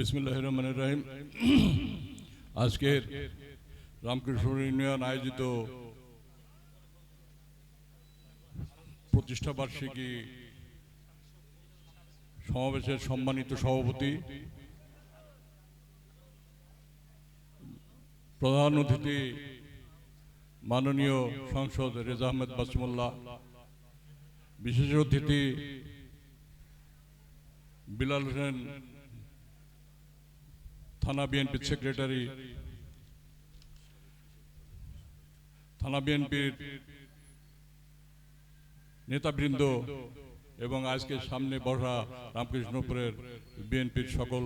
বিসমুল্লাহ রহমান রহিম। আজকের রামকৃষ্ণ ইউনিয়ন আয়োজিত প্রতিষ্ঠা বার্ষিকী সমাবেশের সম্মানিত সভাপতি, প্রধান অতিথি, মাননীয় সংসদ রেজা আহমেদ বাসমুল্লাহ, বিশেষ অতিথি, বিলাল হোসেন থানা বিএনপির সেক্রেটারি, থানা বিএনপির নেতাবৃন্দ এবং আজকে সামনে বসা রামকৃষ্ণপুরের বিএনপির সকল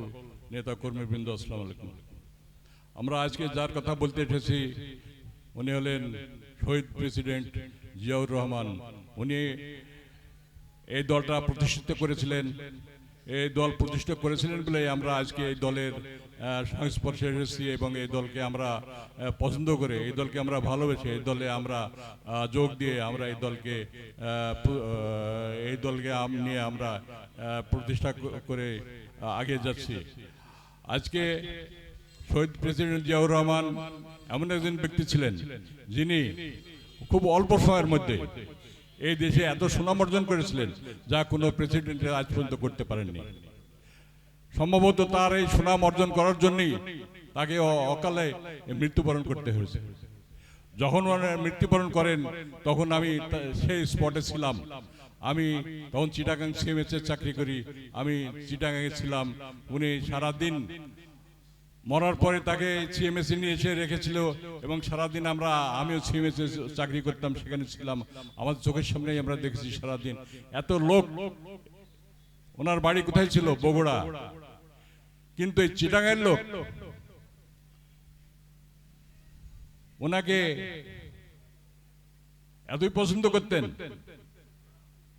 নেতা কর্মীবৃন্দ আসসালাম আলাইকুম। আমরা আজকে যার কথা বলতে এসেছি, উনি হলেন শহীদ প্রেসিডেন্ট জিয়াউর রহমান। উনি এই দলটা প্রতিষ্ঠিত করেছিলেন, এই দল প্রতিষ্ঠা করেছিলেন বলে আমরা আজকে এই দলের সংস্পর্শে এসেছি এবং এই দলকে আমরা পছন্দ করে, এই দলকে আমরা ভালোবেসে, এই দলে আমরা যোগ দিয়ে আমরা এই দলকে এই দলকে নিয়ে আমরা প্রতিষ্ঠা করে আগে যাচ্ছি। আজকে শহীদ প্রেসিডেন্ট জিয়াউর রহমান এমন একজন ব্যক্তি ছিলেন যিনি খুব অল্প সময়ের মধ্যে এই দেশে এত সুনাম অর্জন করেছিলেন যা কোনো প্রেসিডেন্ট আজ পর্যন্ত করতে পারেননি। সম্ভবত তার এই সুনাম অর্জন করার জন্যই তাকে অকালে মৃত্যুবরণ করতে হয়েছে। যখন মৃত্যুবরণ করেন, তখন আমি সেই স্পটে ছিলাম। আমি তখন চিটাগাং সিএমএস এর চাকরি করি। আমি চিটাগাংয়ে ছিলাম। উনি সারাদিন মরার পরে তাকে সিএমএস নিয়ে এসে রেখেছিল এবং সারাদিন আমরা, আমিও সিএমএস চাকরি করতাম, সেখানে ছিলাম। আমাদের চোখের সামনেই আমরা দেখেছি সারাদিন। এত লোক, ওনার বাড়ি কোথায় ছিল? বগুড়া। কিন্তু এই চিটাঙের লোক, ওনাকে এতই পছন্দ করতেন,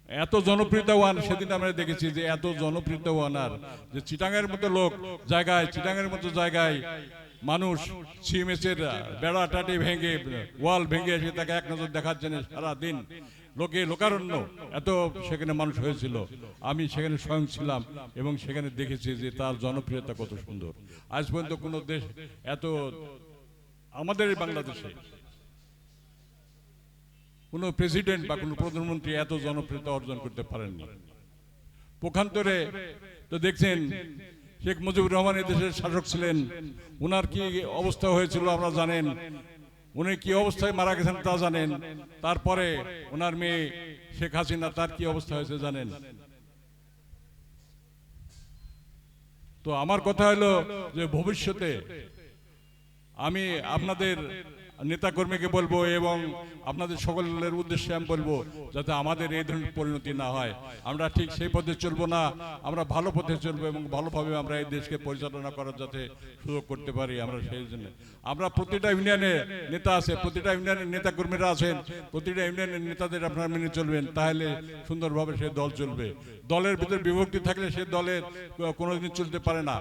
এত জনপ্রিয়তাওয়ান সেদিন আমরা দেখেছি যে এত জনপ্রিয়তা ওয়ান আর, যে চিটাঙের মতো লোক জায়গায় চিটাঙের মতো জায়গায় মানুষ সিএমএস বেড়া টাটি ভেঙে, ওয়াল ভেঙে এসে তাকে এক নজর দেখার জন্য সারা দিন লোকে লোকারণ্য। এত সেখানে মানুষ হয়েছিল। আমি সেখানে স্বয়ং ছিলাম এবং সেখানে দেখেছি যে তার জনপ্রিয়তা কত সুন্দর। আজ পর্যন্ত কোনো দেশ এত আমাদের বাংলাদেশে কোনো প্রেসিডেন্ট বা কোনো প্রধানমন্ত্রী এত জনপ্রিয়তা অর্জন করতে পারেননি। পক্ষান্তরে তো দেখছেন, শেখ মুজিবুর রহমান এই দেশের শাসক ছিলেন। ওনার কি অবস্থা হয়েছিল আপনারা জানেন। উনি কি অবস্থায় মারা গেছেন তা জানেন। তারপরে ওনার মেয়ে শেখ হাসিনা, তার কি অবস্থা হয়েছে জানেন? তো আমার কথা হলো যে ভবিষ্যতে আমি আপনাদের নেতাকর্মীকে বলব এবং আপনাদের সকলের উদ্দেশ্যে আমি বলব যাতে আমাদের এই ধরনের পরিণতি না হয়। আমরা ঠিক সেই পথে চলবো না, আমরা ভালো পথে চলবো এবং ভালোভাবে আমরা এই দেশকে পরিচালনা করার যাতে সুযোগ করতে পারি আমরা সেই জন্য। আমরা প্রতিটা ইউনিয়নে নেতা আছে, প্রতিটা ইউনিয়নের নেতা কর্মীরা আছেন, প্রতিটা ইউনিয়নের নেতাদের আপনারা মেনে চলবেন, তাহলে সুন্দরভাবে সে দল চলবে। দলের ভিতরে বিভক্তি থাকলে সে দলের কোনোদিন চলতে পারে না।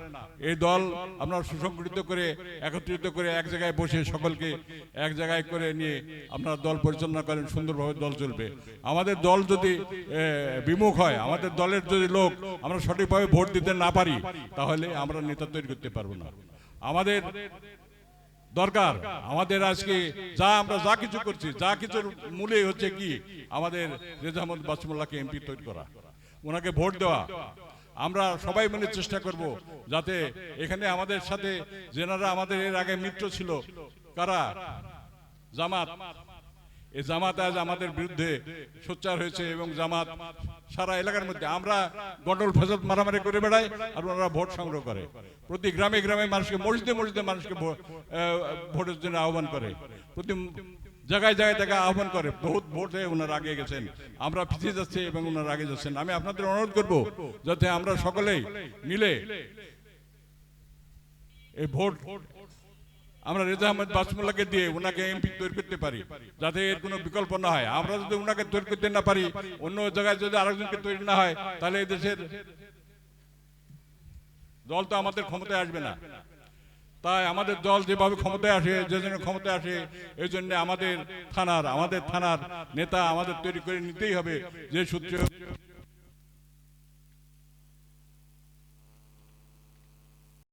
এই দল আমরা সুসংগঠিত করে, একত্রিত করে এক জায়গায় বসে সকলকে এক জায়গায় করে নিয়ে আপনারা দল পরিচালনা করেন, সুন্দরভাবে দল চলবে। আমাদের দল যদি বিমুখ হয়, আমাদের দলের যদি লোক আমরা সঠিকভাবে ভোট দিতে না পারি, তাহলে আমরা নেতা তৈরি করতে পারব না। আমাদের দরকার, আমাদের আজকে যা আমরা যা কিছু করছি, যা কিছুর মূলে হচ্ছে কি, আমাদের রেজামত বাসমুল্লাহকে এমপি তৈরি করা। ওনাকে ভোট দেওয়া। আমরা সবাই মিলে চেষ্টা করব যাতে এখানে আমাদের সাথে যেনারা আমাদের এর আগে মিত্র ছিল কারা? জামাত। এই জামাত আজ আমাদের বিরুদ্ধে সোচ্চার হয়েছে এবং জামাত সারা এলাকার মধ্যে। আমরা গন্ডল ফেসত মারামারি করে বেড়াই আর ওনারা ভোট সংগ্রহ করে। প্রতি গ্রামে গ্রামে মানুষকে, মসজিদে মসজিদে মানুষকে ভোটের জন্য আহ্বান করে। প্রতি জায়গায় জায়গায় জায়গায় আহ্বান করে। বহুত ভোটে ওনারা আগে গেছেন। আমরা পিছিয়ে যাচ্ছি এবং ওনারা আগে যাচ্ছেন। আমি আপনাদের অনুরোধ করব যাতে আমরা সকলেই মিলে এই ভোট আমরা রেজা আহমেদ বাসমুল্লাহকে দিয়ে ওনাকে এমপি তৈরি করতে পারি, যাতে এর কোনো বিকল্প না হয়। আমরা যদি ওনাকে তৈরি করতে না পারি, অন্য জায়গায় যদি আরেকজনকে তৈরি না হয়, তাহলে এই দেশের দল তো আমাদের ক্ষমতায় আসবে না। তাই আমাদের দল যেভাবে ক্ষমতায় আসে, যে জন্য ক্ষমতায় আসে, এই জন্য আমাদের থানার আমাদের থানার নেতা আমাদের তৈরি করে নিতেই হবে, যে সূত্রে